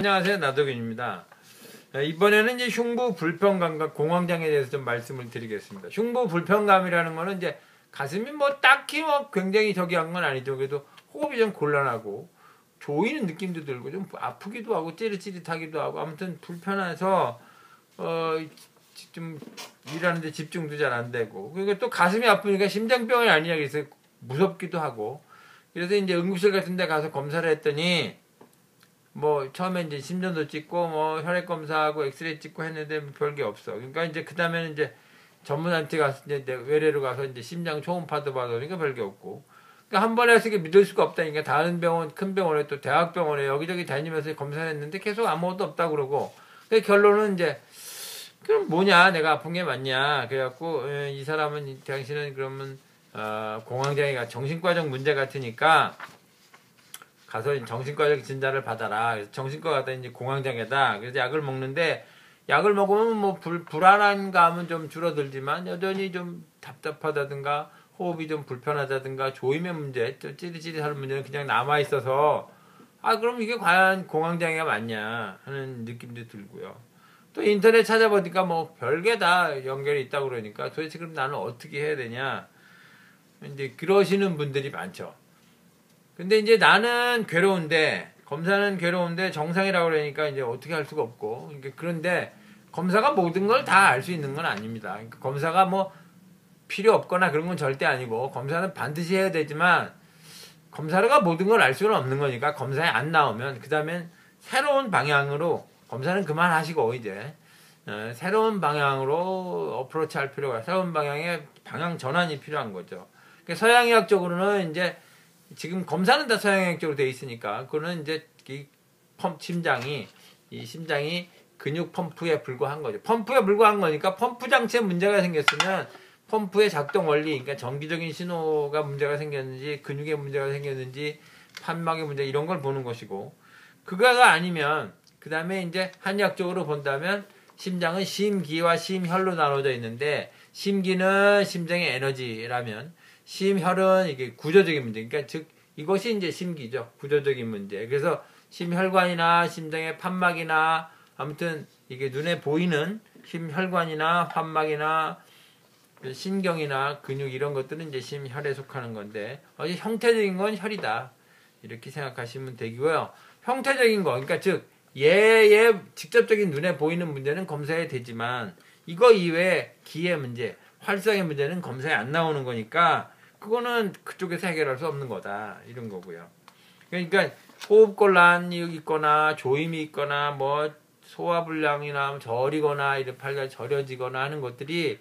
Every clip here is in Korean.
안녕하세요 나도균입니다. 이번에는 이제 흉부 불편 감각 공황장애에 대해서 좀 말씀을 드리겠습니다. 흉부 불편감이라는 거는 이제 가슴이 뭐 딱히 뭐 굉장히 저기 한 건 아니죠. 그래도 호흡이 좀 곤란하고 조이는 느낌도 들고 좀 아프기도 하고 찌릿찌릿하기도 하고 아무튼 불편해서 어좀 일하는데 집중도 잘 안 되고 그리고 또 가슴이 아프니까 심장병이 아니냐 그래서 무섭기도 하고 그래서 이제 응급실 같은 데 가서 검사를 했더니 뭐 처음에 이제 심전도 찍고 뭐 혈액 검사하고 엑스레이 찍고 했는데 뭐 별게 없어. 그러니까 이제 그다음에는 이제 전문한테 가서 이제 외래로 가서 이제 심장 초음파도 받으니까 별게 없고. 그러니까 한 번에 해서 믿을 수가 없다니까 다른 병원 큰 병원에 또 대학병원에 여기저기 다니면서 검사를 했는데 계속 아무것도 없다 그러고. 그 결론은 이제 그럼 뭐냐 내가 아픈 게 맞냐 그래갖고 예, 이 사람은 당신은 그러면 어, 공황장애가 정신과적 문제 같으니까 가서 정신과적 진단을 받아라. 그래서 정신과 가다 이제 공황장애다. 그래서 약을 먹는데 약을 먹으면 뭐 불, 불안한 감은 좀 줄어들지만 여전히 좀 답답하다든가 호흡이 좀 불편하다든가 조임의 문제, 또 찌릿찌릿하는 문제는 그냥 남아 있어서 아 그럼 이게 과연 공황장애가 맞냐 하는 느낌도 들고요. 또 인터넷 찾아보니까 뭐 별게 다 연결이 있다고 그러니까 도대체 그럼 나는 어떻게 해야 되냐 이제 그러시는 분들이 많죠. 근데 이제 나는 괴로운데 검사는 괴로운데 정상이라고 그러니까 이제 어떻게 할 수가 없고 그런데 검사가 모든 걸 다 알 수 있는 건 아닙니다. 그러니까 검사가 뭐 필요 없거나 그런 건 절대 아니고 검사는 반드시 해야 되지만 검사가 모든 걸 알 수는 없는 거니까 검사에 안 나오면 그 다음엔 새로운 방향으로 검사는 그만하시고 이제 어, 새로운 방향으로 어프로치 할 필요가 새로운 방향의 방향 전환이 필요한 거죠. 그러니까 서양의학 적으로는 이제 지금 검사는 다 서양형적으로 돼 있으니까 그거는 이제 이 펌, 심장이 이 심장이 근육 펌프에 불과한 거죠. 펌프에 불과한 거니까 펌프 장치에 문제가 생겼으면 펌프의 작동 원리, 그러니까 정기적인 신호가 문제가 생겼는지 근육에 문제가 생겼는지 판막에 문제 이런 걸 보는 것이고 그거가 아니면 그 다음에 이제 한의학적으로 본다면 심장은 심기와 심혈로 나눠져 있는데 심기는 심장의 에너지라면 심혈은 이게 구조적인 문제. 그러니까 즉 이것이 이제 심기죠. 구조적인 문제. 그래서 심혈관이나 심장의 판막이나 아무튼 이게 눈에 보이는 심혈관이나 판막이나 신경이나 근육 이런 것들은 이제 심혈에 속하는 건데 어제 형태적인 건 혈이다. 이렇게 생각하시면 되고요. 형태적인 거, 그러니까 즉 얘의 직접적인 눈에 보이는 문제는 검사에 되지만 이거 이외에 기의 문제, 활성의 문제는 검사에 안 나오는 거니까 그거는 그쪽에서 해결할 수 없는 거다 이런 거고요. 그러니까 호흡곤란이 있거나 조임이 있거나 뭐 소화불량이나 저리거나 이런 팔가 저려지거나 하는 것들이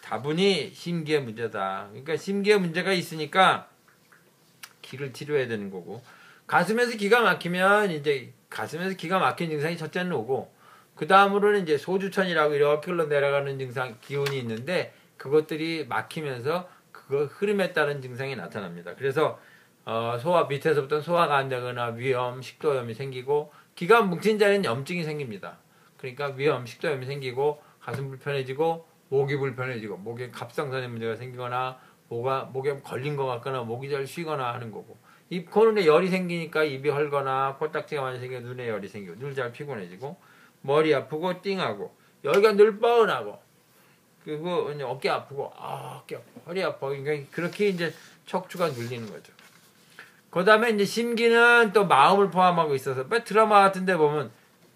다분히 심기의 문제다. 그러니까 심기의 문제가 있으니까 기를 치료해야 되는 거고 가슴에서 기가 막히면 이제 가슴에서 기가 막힌 증상이 첫째는 오고 그 다음으로는 이제 소주천이라고 이렇게 흘러 내려가는 증상 기운이 있는데 그것들이 막히면서 그 흐름에 따른 증상이 나타납니다. 그래서 어, 소화 밑에서부터 소화가 안 되거나 위염, 식도염이 생기고 기가 뭉친 자리는 염증이 생깁니다. 그러니까 위염, 식도염이 생기고 가슴 불편해지고 목이 불편해지고 목에 갑상선에 문제가 생기거나 목가 목에 걸린 것 같거나 목이 잘 쉬거나 하는 거고 입 코눈에 열이 생기니까 입이 헐거나 코딱지가 많이 생겨 눈에 열이 생기고 눈 잘 피곤해지고 머리 아프고 띵하고 여기가 늘 뻐근하고 그리고 이제 어깨 아프고 아 어깨 아파 허리 아파 그러니까 그렇게 이제 척추가 눌리는 거죠. 그 다음에 이제 심기는 또 마음을 포함하고 있어서 드라마 같은데 보면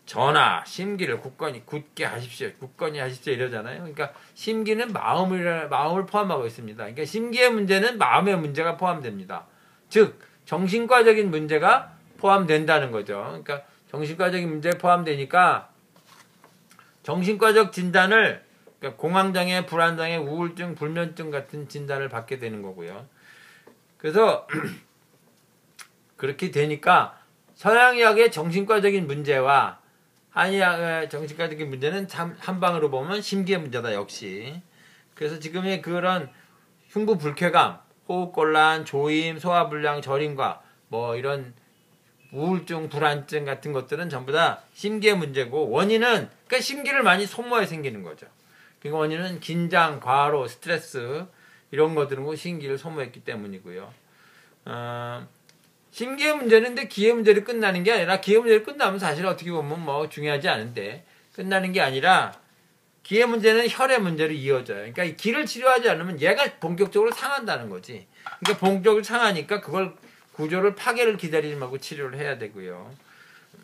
전하 심기를 굳건히 굳게 하십시오 굳건히 하십시오 이러잖아요. 그러니까 심기는 마음을 마음을 포함하고 있습니다. 그러니까 심기의 문제는 마음의 문제가 포함됩니다. 즉 정신과적인 문제가 포함된다는 거죠. 그러니까 정신과적인 문제에 포함되니까 정신과적 진단을 그러니까 공황장애, 불안장애, 우울증, 불면증 같은 진단을 받게 되는 거고요. 그래서 그렇게 되니까 서양의학의 정신과적인 문제와 한의학의 정신과적인 문제는 참 한 방으로 보면 심기의 문제다 역시. 그래서 지금의 그런 흉부 불쾌감, 호흡곤란, 조임, 소화불량, 저림과 뭐 이런 우울증, 불안증 같은 것들은 전부 다 심기의 문제고 원인은 그러니까 심기를 많이 소모해 생기는 거죠. 그 원인은 긴장, 과로, 스트레스 이런 것들은 신기를 소모했기 때문이고요. 어, 심기의 문제는 근데 기의 문제로 끝나는 게 아니라 기의 문제로 끝나면 사실 어떻게 보면 뭐 중요하지 않은데 끝나는 게 아니라 기의 문제는 혈의 문제로 이어져요. 그러니까 이 기를 치료하지 않으면 얘가 본격적으로 상한다는 거지. 그러니까 본격적으로 상하니까 그걸 구조를 파괴를 기다리지 말고 치료를 해야 되고요.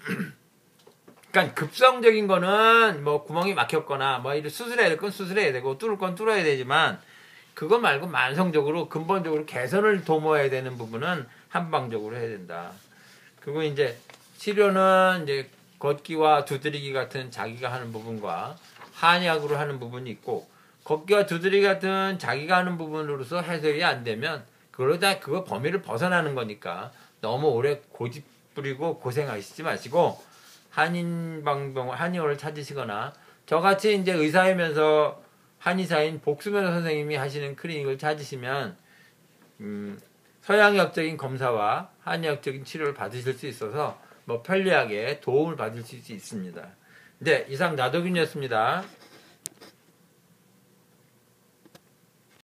그러니까 급성적인 거는 뭐 구멍이 막혔거나 뭐 이런 수술해야 될 건 수술해야 되고 뚫을 건 뚫어야 되지만 그거 말고 만성적으로 근본적으로 개선을 도모해야 되는 부분은 한방적으로 해야 된다. 그리고 이제 치료는 이제 걷기와 두드리기 같은 자기가 하는 부분과 한약으로 하는 부분이 있고 걷기와 두드리기 같은 자기가 하는 부분으로서 해석이 안 되면 그러다 그거 범위를 벗어나는 거니까 너무 오래 고집 부리고 고생하시지 마시고 한인방병 한의원을 찾으시거나 저같이 이제 의사이면서 한의사인 복수면허 선생님이 하시는 클리닉을 찾으시면 음, 서양의학적인 검사와 한의학적인 치료를 받으실 수 있어서 뭐 편리하게 도움을 받을 수 있습니다. 네, 이상 나도균이었습니다.